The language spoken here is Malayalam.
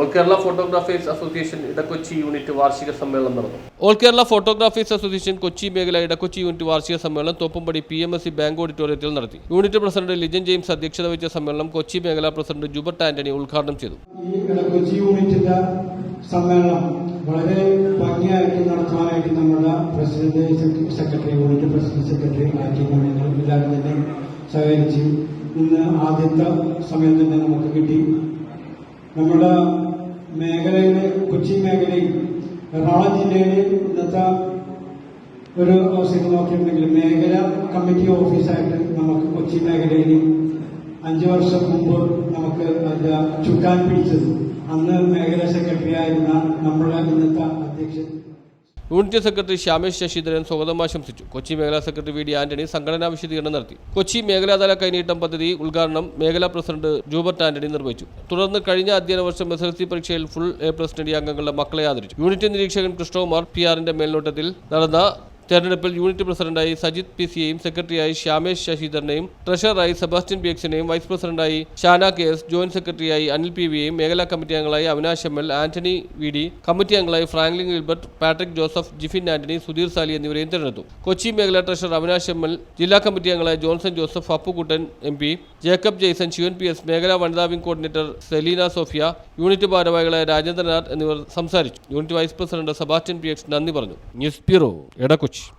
all Kerala photographers association Edakochi unit വാർഷിക സമ്മേളനം നടന്നു. All Kerala photographers association Kochi മേഖല ഇടക്കൊച്ചി യൂണിറ്റ് വാർഷിക സമ്മേളനം Thoppumpady P M S C bank ഓഡിറ്റോറിയത്തിൽ നടത്തി. യൂണിറ്റ് പ്രസിഡന്റ് ലിജൻ ജെയിംസ് അധ്യക്ഷത വഹിച്ച സമ്മേളനം കൊച്ചി മേഖലാ പ്രസിഡന്റ് ജുബർട്ട് ആന്റണി ഉദ്ഘാടനം ചെയ്തു. ഈ കൊച്ചി യൂണിറ്റിന്റെ സമ്മേളനം വളരെ ഭംഗിയായിട്ട് നടത്തുവാനായിട്ട് നമ്മുടെ president secretary unit president secretary Attingal എല്ലാവരും തന്നെ സഹകരിച്ച് ഇന്ന് ആദ്യത്തെ സമയം തന്നെ നമുക്ക് കിട്ടി. നമ്മുടെ മേഖലയിലെ കൊച്ചി മേഖലയിൽ എറണാകുളം ജില്ലയിൽ ഇന്നത്തെ ഒരു അവസരം നോക്കിയിട്ടുണ്ടെങ്കിൽ മേഖല കമ്മിറ്റി ഓഫീസായിട്ട് നമുക്ക് കൊച്ചി മേഖലയിൽ അഞ്ചു വർഷം മുമ്പ് നമുക്ക് ചുക്കാൻ പിടിച്ചത്. അന്ന് മേഖല സെക്രട്ടറി ആയിരുന്ന നമ്മുടെ ഇന്നത്തെ അധ്യക്ഷൻ യൂണിറ്റ് സെക്രട്ടറി ശ്യാമേഷ് ശശിധരൻ സ്വാഗതം ആശംസിച്ചു. കൊച്ചി മേഖലാ സെക്രട്ടറി വി ഡി ആന്റണി സംഘടനാ വിശദീകരണം നടത്തി. കൊച്ചി മേഖലാതല കൈനീട്ടം പദ്ധതി ഉദ്ഘാടനം മേഖലാ പ്രസിഡന്റ് ജൂബർട്ട് ആന്റണി നിർവഹിച്ചു. തുടർന്ന് കഴിഞ്ഞ അധ്യയന വർഷം എസ് എൽ സി പരീക്ഷയിൽ ഫുൾ എ പ്ലസ് നേടിയ അംഗങ്ങളുടെ മക്കളെ ആദരിച്ചു. യൂണിറ്റ് നിരീക്ഷകൻ കൃഷ്ണകുമാർ പി ആറിന്റെ മേൽനോട്ടത്തിൽ നടന്ന തെരഞ്ഞെടുപ്പിൽ യൂണിറ്റ് പ്രസിഡന്റായി സജിത് പി സിയെയും സെക്രട്ടറിയായി ശ്യാമേഷ് ശശിധരനെയും ട്രഷററായി സെബാസ്റ്റ്യൻ പി എക്സിനെയും വൈസ് പ്രസിഡന്റായി ഷാന കെ എസ് ജോയിന്റ് സെക്രട്ടറിയായി അനിൽ പി വിയെയും മേഖലാ കമ്മിറ്റി അംഗങ്ങളായി Avinash M L Antony V D committee അംഗങ്ങളായി Franklin Gilbert Patrick Joseph Jifin Antony Sudheer Sali എന്നിവരെയും തെരഞ്ഞെടുത്തു. കൊച്ചി മേഖലാ ട്രഷർ അവിനാശ് എം എൽ ജില്ലാ കമ്മിറ്റി അംഗങ്ങളായ Johnson Joseph Appukuttan M P Jacob Jaison Sivan P S മേഖലാ വനിതാ wing coordinator Selina Sophia unit ഭാരവാഹികളായ രാജേന്ദ്രനാഥ് എന്നിവർ സംസാരിച്ചു. Unit vice president Sebastian P X നന്ദി പറഞ്ഞു. News bureau Edakochi. much.